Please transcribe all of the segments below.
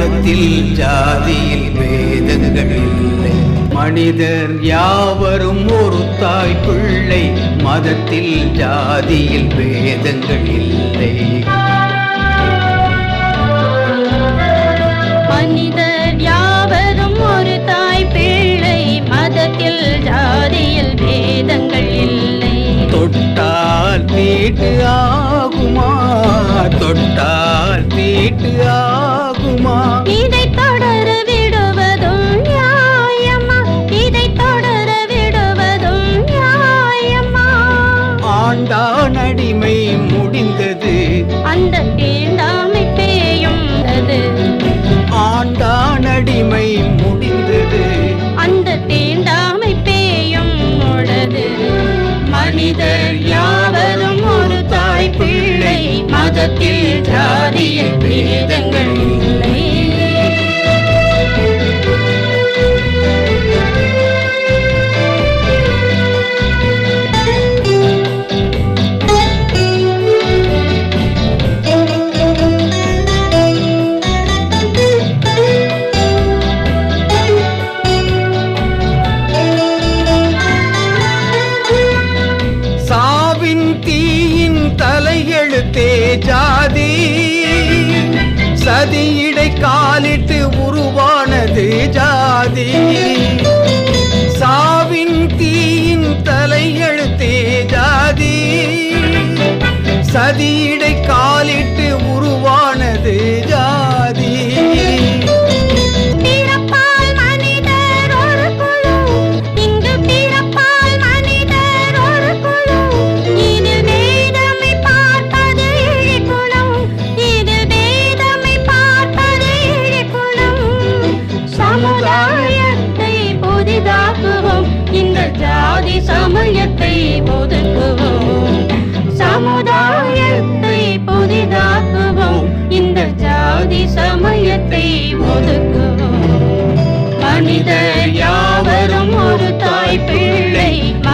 மதத்தில் ஜாதியில் வேதங்கள் இல்லை. மனிதர் யாவரும் ஒரு தாய் பிள்ளை மதத்தில் ஜாதியில் வேதங்கள் இல்லை. மனிதர் யாவரும் ஒரு தாய் பிள்ளை மதத்தில் ஜாதியில் வேதங்கள் இல்லை. தொட்டால் வீட்டு ஆகுமா? தொட்டால் வீட்டு மகிமை முடிந்தது. அந்த தீண்டாமை பேயும் முழது மனிதர் யாவரும் ஒரு தாய் பிள்ளை மதத்தில் ஜாதிய ஜாதி. சதியிடை காலிட்டு உருவானது ஜாதி.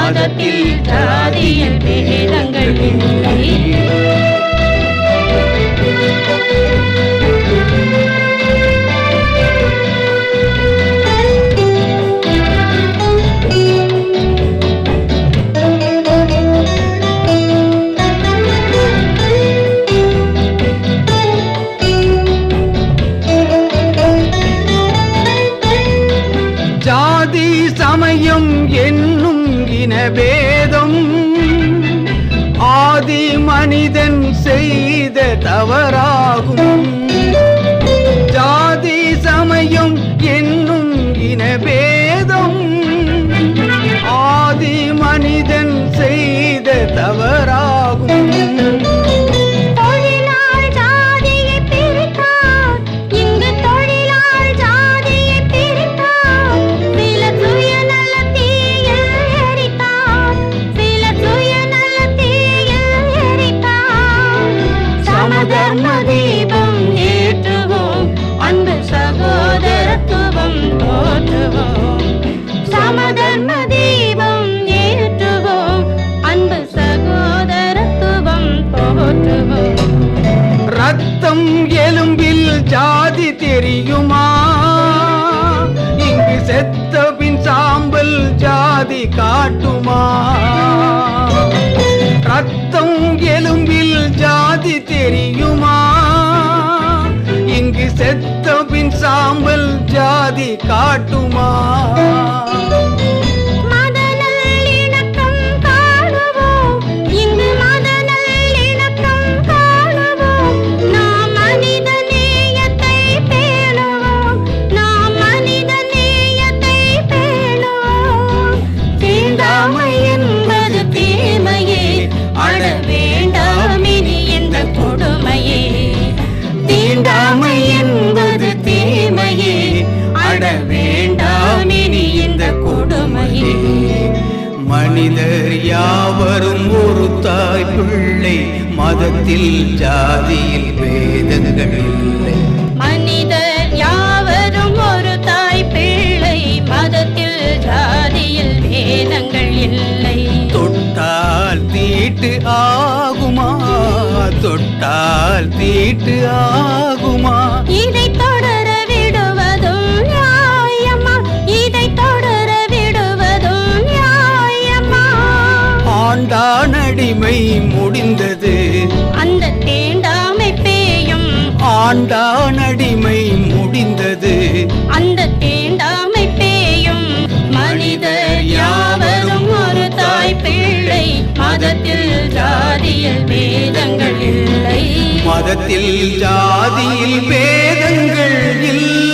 மதத்தில் ஜாதியில் பேதங்கள் சமயம் ஏ இனபேதம் ஆதி மனிதன் செய்த தவறாகும். சாம்பல் ஜாதி காட்டுமா? மனிதர் யாவரும் ஒரு தாய் பிள்ளை. மதத்தில் ஜாதியில் வேதங்களில். ஆண்டான் அடிமை முடிந்தது. அந்த தீண்டாமை பேயும் மனிதர் யாவரும் ஒரு தாய் பிள்ளை. மதத்தில் ஜாதியில் வேதங்கள் இல்லை. மதத்தில் ஜாதியில் பேதங்கள்